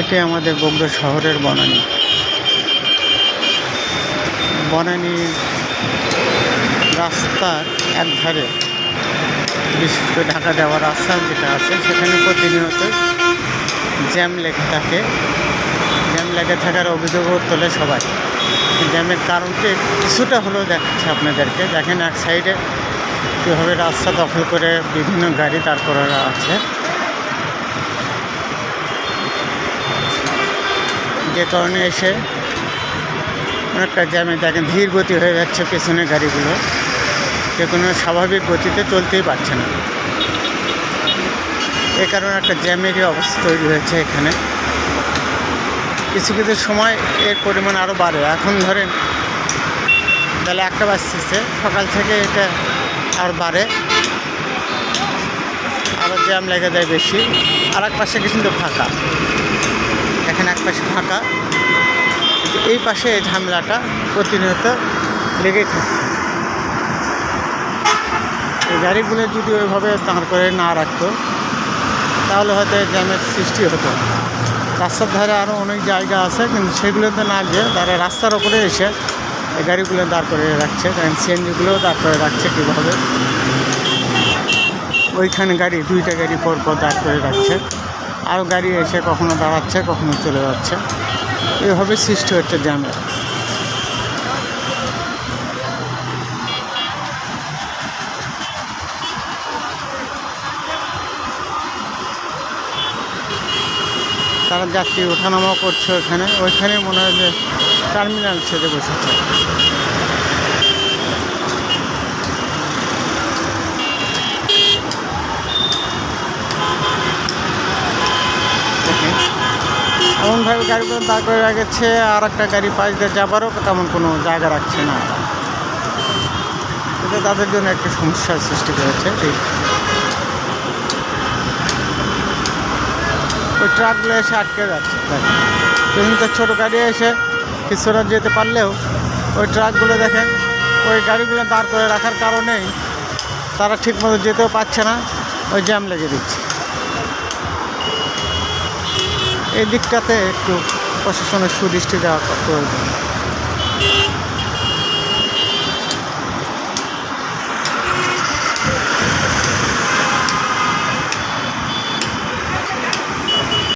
এটি আমাদের বগুড়া শহরের বনানী। বনানী রাস্তার একধারে বিশেষ করে ঢাকা যাওয়ার রাস্তা যেটা আছে, সেখানে প্রতিনিয়ত জ্যাম লেগে থাকে। জ্যাম লেগে থাকার অভিযোগও তোলে সবাই। জ্যামের কারণটি কিছুটা হলেও দেখাচ্ছে আপনাদেরকে। দেখেন এক সাইডে কীভাবে রাস্তা দখল করে বিভিন্ন গাড়ি করা আছে। যে কারণে এসে অনেকটা জ্যামে দেখেন, ধীর গতি হয়ে যাচ্ছে পেছনের গাড়িগুলো। যে কোনো স্বাভাবিক গতিতে চলতেই পারছে না। এ কারণে একটা জ্যামেরই অবস্থা তৈরি হয়েছে এখানে। কিছু কিছু সময় এর পরিমাণ আরও বাড়ে। এখন ধরেন তাহলে একটা বাজতেছে, সকাল থেকে এটা আর বাড়ে। আরও জ্যাম লেগে যায় বেশি। আর এক পাশে কিন্তু ফাঁকা। এক পাশে ফাঁকা এই পাশে এই ঝামেলাটা প্রতিনিয়ত লেগেই থাকে। এই গাড়িগুলো যদি ওইভাবে দাঁড় করে না রাখতো, তাহলে হয়তো জ্যামের সৃষ্টি হতো। রাস্তার ধারে আরও অনেক জায়গা আছে, কিন্তু সেগুলোতে না গিয়ে তারা রাস্তার ওপরে এসে এই গাড়িগুলো দাঁড় করে রাখছে। দেখেন সিএনজিগুলোও দাঁড় করে রাখছে কীভাবে? ওইখানে গাড়ি, দুইটা গাড়ি পর পর দাঁড় করে রাখছে। আরও গাড়ি এসে কখনো দাঁড়াচ্ছে, কখনো চলে যাচ্ছে। এইভাবে সৃষ্টি হচ্ছে জ্যামের তারা যাত্রী ওঠানামা করছে ওখানে। ওইখানে মনে হয় যে টার্মিনাল ছেড়ে বসেছে। এমনভাবে গাড়িগুলো দাঁড় করে রেখেছে, আর একটা গাড়ি পাশ দিয়ে যাবারও তেমন কোনো জায়গা রাখছে না। এটা তাদের জন্য একটা সমস্যার সৃষ্টি করেছে এই ওই ট্রাকগুলো এসে আটকে যাচ্ছে দেখেন তো ছোটো গাড়ি এসে কিছুটা যেতে পারলেও, ওই ট্রাকগুলো দেখেন, ওই গাড়িগুলো দাঁড় করে রাখার কারণেই তারা ঠিকমতো যেতেও পারছে না, ওই জ্যাম লেগে দিচ্ছে। এই দিকটাতে একটু প্রশাসনের সুদৃষ্টি দেওয়া প্রয়োজন।